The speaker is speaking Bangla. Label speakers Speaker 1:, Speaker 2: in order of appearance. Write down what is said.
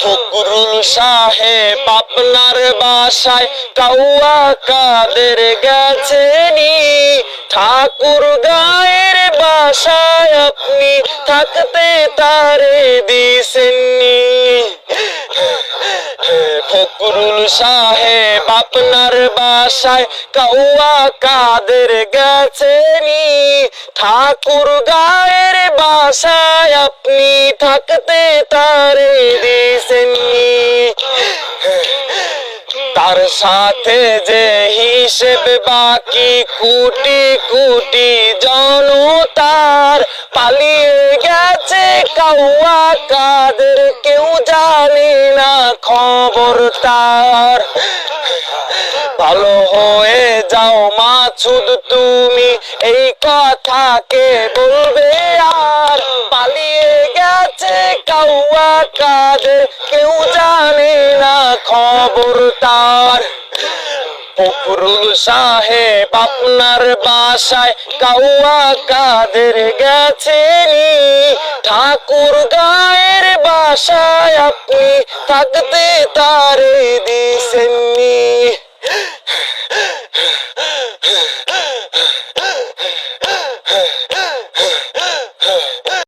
Speaker 1: ফকরুল সাহেব আপনার বাসায় কাউয়া কাদের গেছেনি ঠাকুর গায়ের বাসায় আপনি থাকতে তারে দিছেননি ফকরুল সাহেব আপনার বাসায় কাউয়া কাদের গেছেনি ঠাকুর গায়ের বাসায় আপনি থাকতে তারে দিছেননি তার সাথে যে হিসেব বাকি কোটি কোটি জনতার পালিয়ে গেছে কাউয়া কাদের, কেউ জানে না খবর তার। ভালো হয়ে যাও মাছুদ, তুমি এই কথাকে বলবে আর হুয়া কাদের কেউ জানে না খবর তার ফখরুল সাহেব আপনার বাসায় কাউয়া কাদের গেছেনি ঠাকুর গায়ের বাসায় আপনি থাকতে তার দিছেননি Yeah.